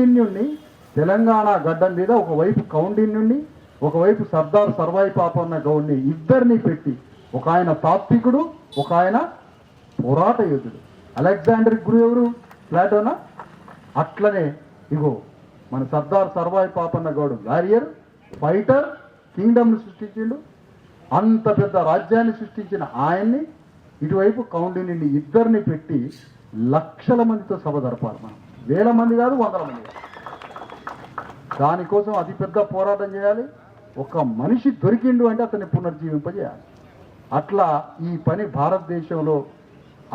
కౌండిన్యుణ్ణి తెలంగాణ గడ్డ మీద ఒకవైపు కౌండిన్యుణ్ణి ఒకవైపు సర్దార్ సర్వాయి పాపన్న గౌడ్ని ఇద్దరిని పెట్టి ఒక ఆయన తాత్వికుడు ఒక ఆయన పోరాట యోధుడు. అలెగ్జాండర్ గురు ఎవరు? ప్లాటోనా? అట్లనే ఇగో మన సర్దార్ సర్వాయి పాపన్న గౌడ్ వారియర్ ఫైటర్ కింగ్డమ్ని సృష్టించిండు. అంత పెద్ద రాజ్యాన్ని సృష్టించిన ఆయన్ని ఇటువైపు కౌండిని ఇద్దరిని పెట్టి లక్షల మందితో సభ జరపాలి మనం. వేల మంది కాదు వందల మంది కాదు. దానికోసం అతిపెద్ద పోరాటం చేయాలి. ఒక మనిషి దొరికిండు అంటే అతన్ని పునర్జీవింపజేయాలి. అట్లా ఈ పని భారతదేశంలో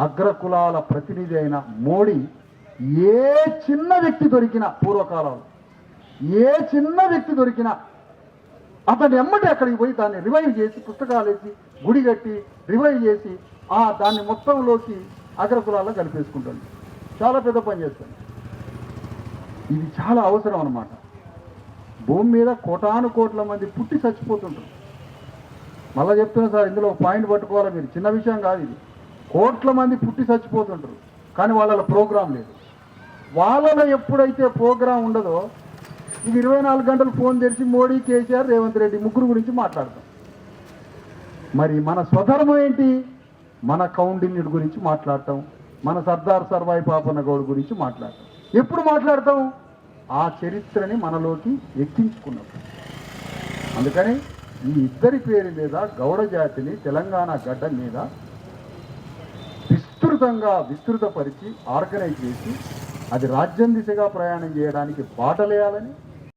అగ్రకులాల ప్రతినిధి అయిన మోడీ ఏ చిన్న వ్యక్తి దొరికినా పూర్వకాలంలో ఏ చిన్న వ్యక్తి దొరికినా అతను ఎమ్మటి అక్కడికి పోయి దాన్ని రివైవ్ చేసి పుస్తకాలు వేసి గుడి కట్టి రివైవ్ చేసి ఆ దాన్ని మొత్తంలోకి అగ్రకులాల్లో కలిపేసుకుంటాడు చాలా పెద్ద పని చేస్తాడు ఇది చాలా అవసరం అన్నమాట. భూమి మీద కోటాను కోట్ల మంది పుట్టి చచ్చిపోతుంటారు. మళ్ళీ చెప్తున్నా సార్ ఇందులో పాయింట్ పట్టుకోవాలి మీరు? చిన్న విషయం కాదు ఇది. కోట్ల మంది పుట్టి చచ్చిపోతుంటారు కానీ వాళ్ళ ప్రోగ్రాం లేదు. వాళ్ళలో ఎప్పుడైతే ప్రోగ్రాం ఉండదో ఇది ఇరవై నాలుగు గంటలు ఫోన్ తెరిచి మోడీ కేసీఆర్ రేవంత్ రెడ్డి ముగ్గురు గురించి మాట్లాడతాం. మరి మన స్వధర్మం ఏంటి? మన కౌండిన్యుడి గురించి మాట్లాడటం మన సర్దార్ సర్వాయి పాపన్న గౌడ్ గురించి మాట్లాడటం ఎప్పుడు మాట్లాడతాం? ఆ చరిత్రని మనలోకి ఎక్కించుకున్నాం. అందుకని ఈ ఇద్దరి పేరు మీద గౌడ జాతిని తెలంగాణ గడ్డ మీద విస్తృతంగా విస్తృతపరిచి ఆర్గనైజ్ చేసి అది రాజ్యం దిశగా ప్రయాణం చేయడానికి బాటలేయాలని